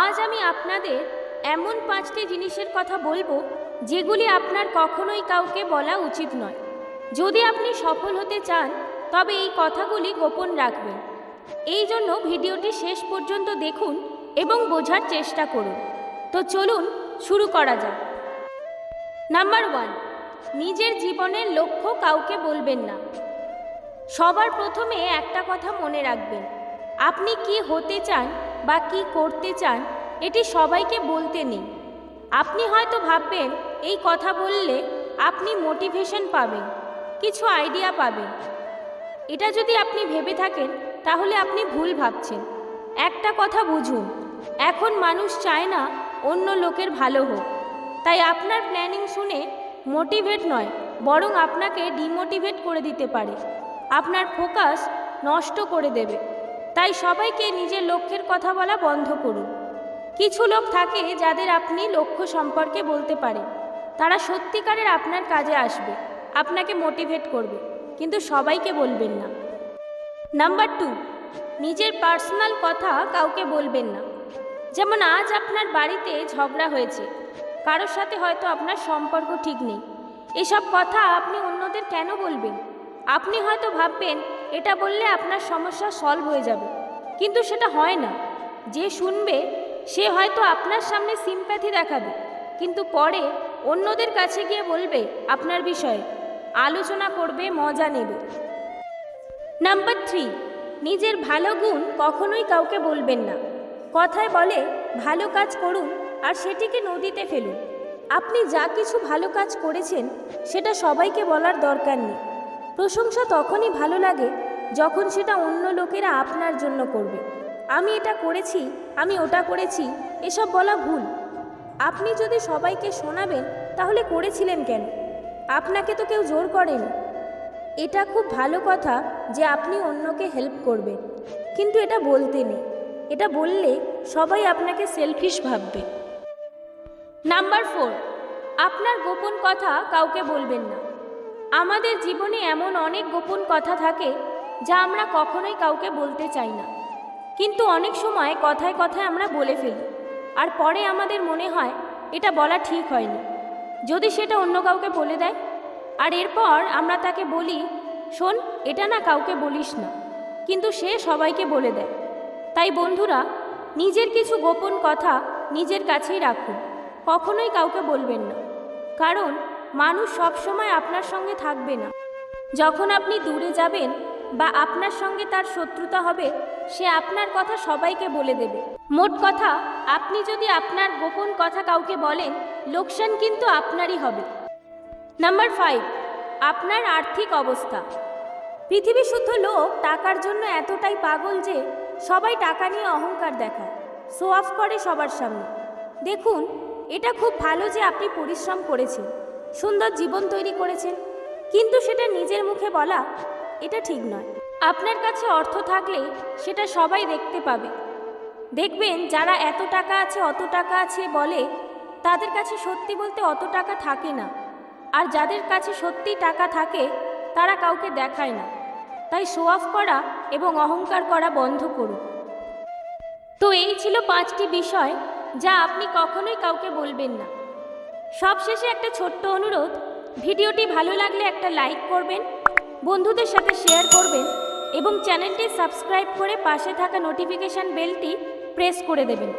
আজ আমি আপনাদের এমন পাঁচটি জিনিসের কথা বলব, যেগুলি আপনার কখনোই কাউকে বলা উচিত নয়। যদি আপনি সফল হতে চান, তবে এই কথাগুলি গোপন রাখবেন। এই জন্য ভিডিওটি শেষ পর্যন্ত দেখুন এবং বোঝার চেষ্টা করুন। তো চলুন, শুরু করা যাক। নাম্বার ওয়ান, নিজের জীবনের লক্ষ্য কাউকে বলবেন না। সবার প্রথমে একটা কথা মনে রাখবেন। আপনি কি হতে চান বা কি করতে চান, এটি সবাইকে বলতে নেই। আপনি হয়তো ভাববেন, এই কথা বললে আপনি মোটিভেশন পাবেন, কিছু আইডিয়া পাবেন। এটা যদি আপনি ভেবে থাকেন, তাহলে আপনি ভুল ভাবছেন। একটা কথা বুঝুন, এখন মানুষ চায় না অন্য লোকের ভালো হোক। তাই আপনার প্ল্যানিং শুনে মোটিভেট নয়, বরং আপনাকে ডিমোটিভেট করে দিতে পারে। আপনার ফোকাস নষ্ট করে দেবে। তাই সবাইকে নিজের লক্ষ্যের কথা বলা বন্ধ করুন। কিছু লোক থাকে যাদের আপনি লক্ষ্য সম্পর্কে বলতে পারেন। তারা সত্যিকারের আপনার কাজে আসবে, আপনাকে মোটিভেট করবে, কিন্তু সবাইকে বলবেন না। নাম্বার টু নিজের পার্সোনাল কথা কাউকে বলবেন না। যেমন আজ আপনার বাড়িতে ঝগড়া হয়েছে, কারোর সাথে হয়তো আপনার সম্পর্ক ঠিক নেই। এসব কথা আপনি অন্যদের কেন বলবেন? আপনি হয়তো ভাববেন এটা বললে আপনার সমস্যা সলভ হয়ে যাবে। কিন্তু সেটা হয় না। যে শুনবে, সে হয়তো আপনার সামনে সিম্প্যাথি দেখাবে। কিন্তু পরে অন্যদের কাছে গিয়ে বলবে আপনার বিষয়ে। আলোচনা করবে, মজা নেবে। নাম্বার থ্রি নিজের ভালো গুণ কখনোই কাউকে বলবেন না। কথায় বলে, ভালো কাজ করুন আর সেটিকে নদীতে ফেলুন। আপনি যা কিছু ভালো কাজ করেছেন, সেটা সবাইকে বলার দরকার নেই। প্রশংসা তখনই ভালো লাগে যখন সেটা অন্য লোকেরা আপনার জন্য করবে। আমি এটা করেছি, আমি ওটা করেছি, এসব বলা ভুল। আপনি যদি সবাইকে শোনাবেন, তাহলে করেছিলেন কেন? আপনাকে তো কেউ জোর করেনি। এটা খুব ভালো কথা যে আপনি অন্যকে হেল্প করবেন। কিন্তু এটা বলতে নেই। এটা বললে সবাই আপনাকে সেলফিশ ভাববে। নাম্বার ফোর আপনার গোপন কথা কাউকে বলবেন না। আমাদের জীবনে এমন অনেক গোপন কথা থাকে যা আমরা কখনোই কাউকে বলতে চাই না। কিন্তু অনেক সময় কথায় কথায় আমরা বলে ফেলি, আর পরে আমাদের মনে হয় এটা বলা ঠিক হয়নি। যদি সেটা অন্য কাউকে বলে দেয়, আর এরপর আমরা তাকে বলি, শোন, এটা না কাউকে বলিস না। কিন্তু সে সবাইকে বলে দেয়। তাই বন্ধুরা, নিজের কিছু গোপন কথা নিজের কাছেই রাখুন, কখনোই কাউকে বলবেন না। কারণ মানুষ সবসময় আপনার সঙ্গে থাকবে না। যখন আপনি দূরে যাবেন বা আপনার সঙ্গে তার শত্রুতা হবে, সে আপনার কথা সবাইকে বলে দেবে। মোট কথা, আপনি যদি আপনার গোপন কথা কাউকে বলেন, লোকসান কিন্তু আপনারই হবে। নাম্বার ফাইভ, আপনার আর্থিক অবস্থা। পৃথিবী শুদ্ধ লোক টাকার জন্য এতটাই পাগল যে সবাই টাকা নিয়ে অহংকার দেখায় শো অফ করে সবার সামনে। দেখুন, এটা খুব ভালো যে আপনি পরিশ্রম করেছেন। সুন্দর জীবন তৈরি করেছেন। কিন্তু সেটা নিজের মুখে বলা, এটা ঠিক নয়। আপনার কাছে অর্থ থাকলে সেটা সবাই দেখতে পাবে। দেখবেন যারা এত টাকা আছে, অত টাকা আছে বলে, তাদের কাছে সত্যি বলতে অত টাকা থাকে না। আর যাদের কাছে সত্যি টাকা থাকে, তারা কাউকে দেখায় না। তাই শো অফ করা এবং অহংকার করা বন্ধ করুন। তো এই ছিল পাঁচটি বিষয় যা আপনি কখনোই কাউকে বলবেন না। সবশেষে একটা ছোট্ট অনুরোধ, ভিডিওটি ভালো লাগলে একটা লাইক করবেন, বন্ধুদের সাথে শেয়ার করবেন এবং চ্যানেলটি সাবস্ক্রাইব করে পাশে থাকা নোটিফিকেশান বেলটি প্রেস করে দেবেন।